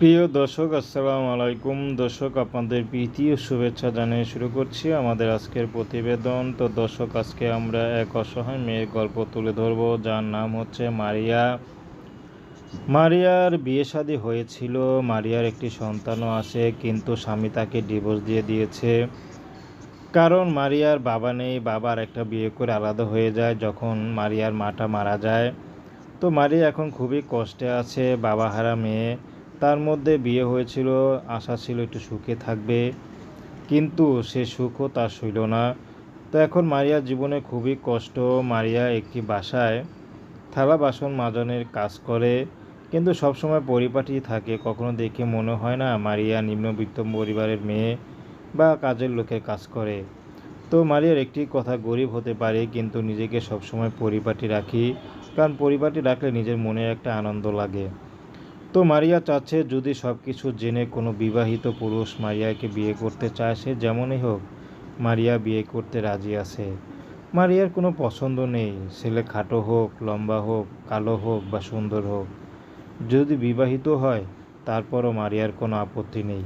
প্রিয় দর্শক, আসসালামু আলাইকুম। দর্শক, আপনাদের প্রীতি ও শুভেচ্ছা জানিয়ে শুরু করছি আমাদের আজকের প্রতিবেদন। তো দর্শক, আজকে আমরা এক অসহায় মেয়ের গল্প তুলে ধরব, যার নাম হচ্ছে মারিয়া। মারিয়ার বিয়ে শাদী হয়েছিল, মারিয়ার একটি সন্তানও আছে, কিন্তু স্বামী তাকে ডিভোর্স দিয়ে দিয়েছে। কারণ মারিয়ার বাবা নেই, বাবার একটা বিয়ে করে আলাদা হয়ে যায়, যখন মারিয়ার মাটা মারা যায়। তো মারিয়া এখন খুবই কষ্টে আছে, বাবা হারা মেয়ে। তার মধ্যে বিয়ে হয়েছিল, আশা ছিল একটু সুখে থাকবে, কিন্তু সে সুখও তার সইল না। তো এখন মারিয়ার জীবনে খুবই কষ্ট। মারিয়া একটি বাসায় থালা বাসন মাজনের কাজ করে, কিন্তু সবসময় পরিপাটি থাকে। কখনো দেখে মনে হয় না মারিয়া নিম্নবিত্ত পরিবারের মেয়ে বা কাজের লোকের কাজ করে। তো মারিয়ার একটি কথা গরিব হতে পারে, কিন্তু নিজেকে সবসময় পরিপাটি রাখি, কারণ পরিপাটি রাখলে নিজের মনে একটা আনন্দ লাগে। তো মারিয়া চাচ্ছে যদি সব কিছু জেনে কোনো বিবাহিত পুরুষ মারিয়াকে বিয়ে করতে চায়, সে যেমনই হোক মারিয়া বিয়ে করতে রাজি আছে। মারিয়ার কোনো পছন্দ নেই, ছেলে খাটো হোক, লম্বা হোক, কালো হোক বা সুন্দর হোক। যদি বিবাহিত হয়, তারপরও মারিয়ার কোনো আপত্তি নেই।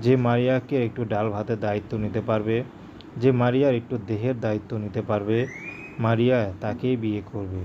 যে মারিয়াকে একটু ডাল ভাতের দায়িত্ব নিতে পারবে, যে মারিয়ার একটু দেহের দায়িত্ব নিতে পারবে, মারিয়া তাকেই বিয়ে করবে।